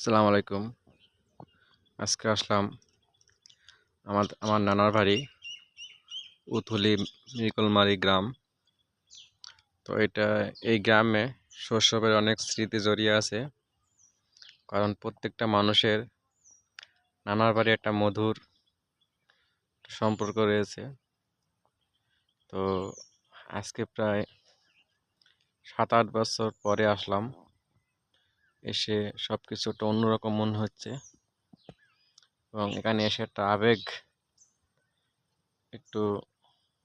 আসসালামু আলাইকুম। আজকে আসলাম আমার আমার নানার বাড়ি, উথলি মিকলমারি গ্রাম। তো এটা, এই গ্রামে শৈশবের অনেক স্মৃতি জড়িয়ে আছে। কারণ প্রত্যেকটা মানুষের নানার বাড়ি একটা মধুর সম্পর্ক রয়েছে। তো আজকে প্রায় সাত আট বছর পরে আসলাম। এসে সব কিছুটা অন্যরকম মনে হচ্ছে। এবং এখানে এসে একটা আবেগ, একটু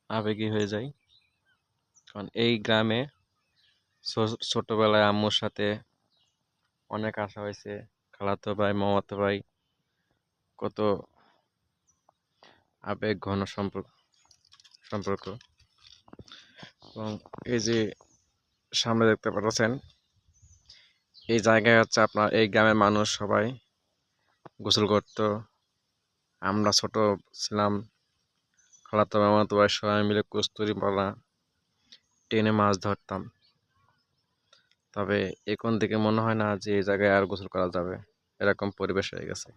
আবেগী হয়ে যায় কারণ এই গ্রামে ছোটবেলায় আম্মুর সাথে অনেক আসা হয়েছে। খালাতো ভাই, মামাতো ভাই, কত আবেগ, ঘন সম্পর্ক সম্পর্ক। এবং এই যে সামনে দেখতে পাচ্ছেন এই জায়গায় হচ্ছে আপনার, এই গ্রামের মানুষ সবাই গোসল করত। আমরা ছোট ছিলাম, খালাতো মামাতো ভাই সবাই মিলে কস্তুরি পালা টেনে মাছ ধরতাম। তবে এখন থেকে মনে হয় না যে এই জায়গায় আর গোসল করা যাবে, এরকম পরিবেশ হয়ে গেছে।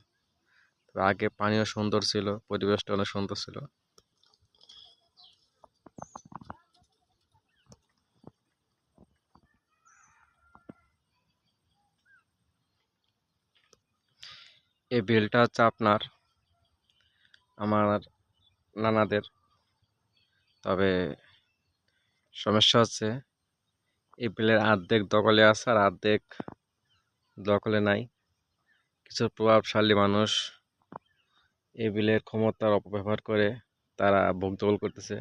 তবে আগে পানিও সুন্দর ছিল, পরিবেশটা অনেক সুন্দর ছিল। এই বিলটা হচ্ছে আপনার, আমার নানাদের। তবে সমস্যা হচ্ছে, এই বিলের অর্ধেক দখলে আছে আর অর্ধেক দখলে নাই। কিছু প্রভাবশালী মানুষ এই বিলের ক্ষমতার অপব্যবহার করে তারা ভোগদখল করতেছে।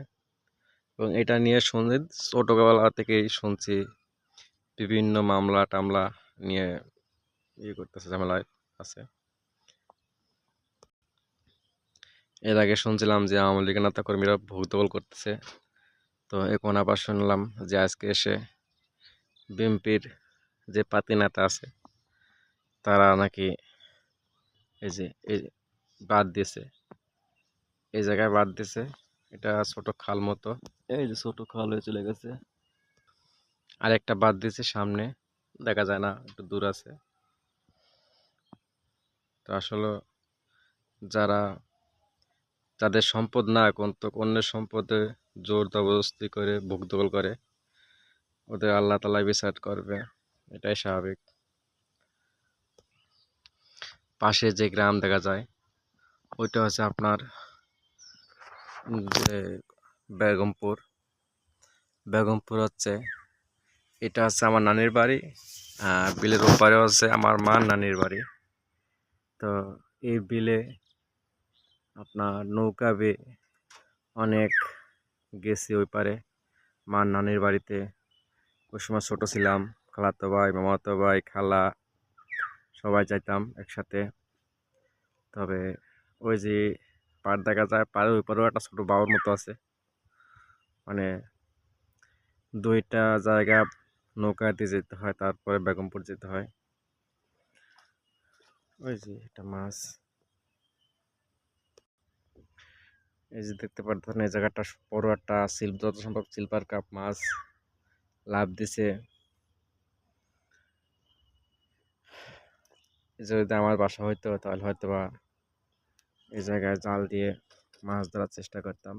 এবং এটা নিয়ে শুনে ছোটোবেলা থেকেই শুনছি বিভিন্ন মামলা টামলা নিয়ে ইয়ে করতেছে, ঝামেলায় আছে। এর আগে শুনছিলাম যে আওয়ামী লীগের নেতা কর্মীরা ভোগদখল করতেছে। তো এখন আবার শুনলাম যে আজকে এসে বিএনপির যে পাতি নেতা আছে তারা নাকি এই যে এই বাদ দিয়েছে। এই জায়গায় বাদ দিয়েছে। এটা ছোট খাল মতো। এই যে ছোট খাল হয়ে চলে গেছে। আর একটা বাদ দিয়েছে সামনে। দেখা যায় না একটু দূর আছে। তো আসলে যারা যাদের সম্পদ না কিন্তু অন্যের সম্পদে জোর জবরদস্তি করে ভোগদখল করে। ওদের আল্লাহ তালা বিচার করবে, এটাই স্বাভাবিক। পাশে যে গ্রাম দেখা যায়, ওইটা হচ্ছে আপনার যে বেগমপুর। বেগমপুর হচ্ছে, এটা হচ্ছে আমার নানির বাড়ি বিলের ওপারে হচ্ছে আমার মা নানির বাড়ি। তো এই বিলে আপনার নৌকা বে অনেক গেছি ওই পারে। মার নানির বাড়িতে। ওই সময় ছোটো ছিলাম। খালাতো ভাই, মামাতো ভাই, খালা, সবাই যাইতাম একসাথে। তবে ওই যে পাড় দেখা যায়, পাড়ের ওই পারেও একটা ছোটো বাউর মতো আছে। মানে দুইটা জায়গা নৌকাতে যেতে হয়, তারপরে বেগমপুর যেতে হয়। ওই যে এটা মাছ। এই যে দেখতে পারতেন এই জায়গাটা বড় একটা শিল্প যত সম্ভব শিল্পার কাপ মাছ লাভ দিছে। যদি আমার বাসা হইতো, তাহলে হয়তো বা এই জায়গায় জাল দিয়ে মাছ ধরার চেষ্টা করতাম।